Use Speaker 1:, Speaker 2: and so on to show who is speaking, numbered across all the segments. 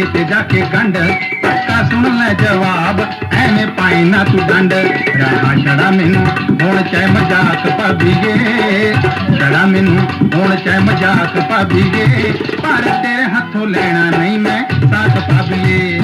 Speaker 1: ਇਹ ਤੇ ਜਾ ਕੇ ਗੰਢ ਪੱਕਾ ਸੁਣ ਲੈ ਜਵਾਬ, ਐਵੇਂ ਪਾਈ ਨਾ ਤੂੰ ਡੰਡ। ਰਹਾ ਛੜਾ ਮੈਨੂੰ, ਹੁਣ ਚੈ ਮਜ਼ਾਕ ਭਾਬੀਏ ਛੜਾ ਮੈਨੂੰ, ਹੁਣ ਚੈ ਮਜ਼ਾਕ ਭਾਬੀਏ ਪਰ ਤੇਰੇ ਹੱਥੋਂ ਲੈਣਾ ਨਹੀਂ ਮੈਂ ਸਾਕ ਭਾਬੀਏ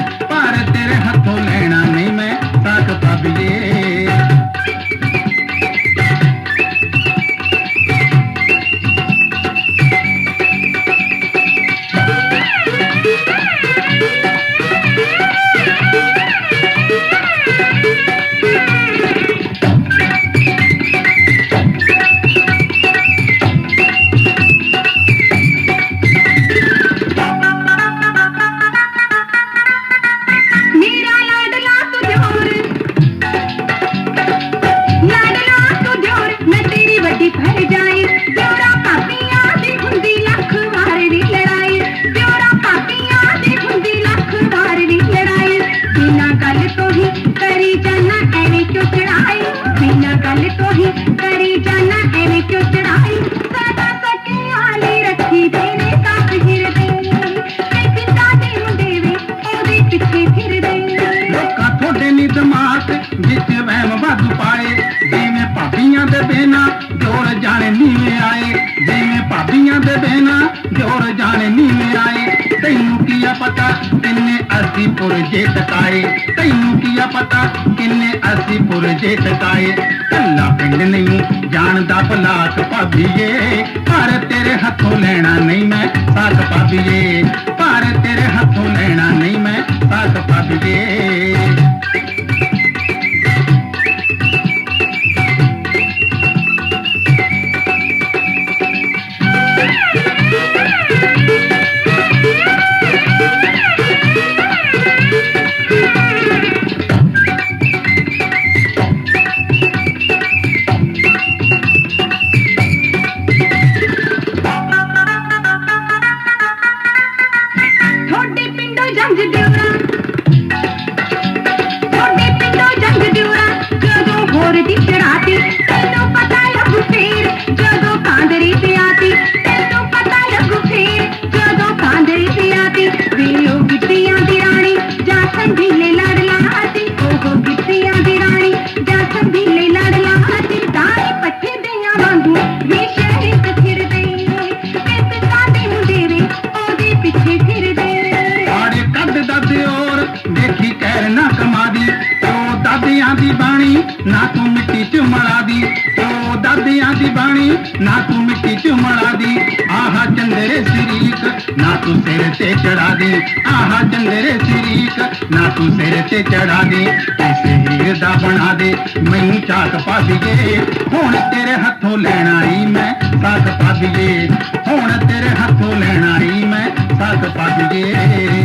Speaker 1: ਤੇਰੀ
Speaker 2: ਵੱਡੀ ਫਰ ਜਾਈ। ਜੋਰਾ ਪਾਪੀਆਂ ਦੀ ਹੁੰਦੀ ਲੱਖ ਵਾਰ ਦੀ ਲੜਾਈ। ਜੋਰਾ ਪਾਪੀਆਂ ਦੀ ਹੁੰਦੀ ਲੱਖ ਵਾਰ ਦੀ ਲੜਾਈ। ਬਿਨਾਂ ਗੱਲ ਤੋਂ ਹੀ ਕਰੀ ਜਾਣਾ ਐਵੇਂ ਕਿਉਂ ਚੜਾਈ ਬਿਨਾਂ ਗੱਲ ਤੋਂ ਹੀ ਕਰੀ ਜਾਣਾ ਐਵੇਂ ਕਿਉਂ ਚੜਾਈ ਸਦਾ ਸਕਿਆ ਲਈ ਰੱਖੀ ਦੇ ਨੇ ਕਾਪ ਹਿਰਦੇ ਤੇ ਪਿੰਡਾਂ ਦੇ ਮੁੰਡੇ ਵੇ ਉਹਦੇ ਪਿੱਛੇ ਫਿਰਦੇ
Speaker 1: ਲੋਕਾਂ ਤੁਹਾਡੇ ਨੀ ਦਿਮਾਗ ਵਿੱਚ ਵਹਿਮ ਵਾਧੂ ਪਾਏ ਜਿਵੇਂ ਭਾਬੀਆਂ ਦੇ ਬਿਨਾ ਜੋਰ ਜਾਣੇ ਨੀਵੇਂ ਆਏ। ਜਿਵੇਂ ਭਾਬੀਆਂ ਦੇ ਬਿਨਾ ਜੋਰ ਜਾਣੇ ਨੀਵੇਂ ਆਏ। ਤੈਨੂੰ ਕੀ ਪਤਾ ਕਿੰਨੇ ਅਸੀਂ ਪੁਰਜੇ ਟਕਾਏ। ਤੈਨੂੰ ਕੀ ਪਤਾ ਕਿੰਨੇ ਅਸੀਂ ਪੁਰਜੇ ਟਕਾਏ। ਕੱਲਾ ਪਿੰਡ ਨਹੀਂ ਜਾਣਦਾ ਭਲਾਤ ਭਾਬੀਏ। ਪਰ ਤੇਰੇ ਹੱਥੋਂ ਲੈਣਾ ਨਹੀਂ ਮੈਂ ਸਾਕ ਭਾਬੀਏ।
Speaker 2: ਪਿੰਡੋਂ ਜੰਜ ਦੀ
Speaker 1: ਬਾਣੀ, ਨਾ ਤੂੰ ਮਿੱਟੀ ਚ ਮਲਾ ਦੀ। ਉਹ ਦਾਦਿਆਂ ਦੀ ਬਾਣੀ, ਨਾ ਤੂੰ ਮਿੱਟੀ ਚ ਮਲਾ ਦੀ। ਆਹਾ ਚੰਦਰੇ ਸਰੀਕ, ਨਾ ਤੂੰ ਸਿਰ ਤੇ ਚੜਾ ਦੀ। ਆਹਾ ਚੰਦਰੇ ਸਰੀਕ, ਨਾ ਤੂੰ ਸਿਰ ਤੇ ਚੜਾ ਦੀ। ਐਸੇ ਹੀਰ ਦਾ ਬਣਾ ਦੇ, ਮੈਨੂੰ ਚਾਕ ਪਾ ਦੀਏ ਹੁਣ ਤੇਰੇ ਹੱਥੋਂ ਲੈਣਾ ਈ ਮੈਂ, ਸਾਕ ਪਾ ਦੀਏ ਹੁਣ ਤੇਰੇ ਹੱਥੋਂ ਲੈਣਾ ਈ ਮੈਂ, ਸਾਕ ਪਾ ਦੀਏ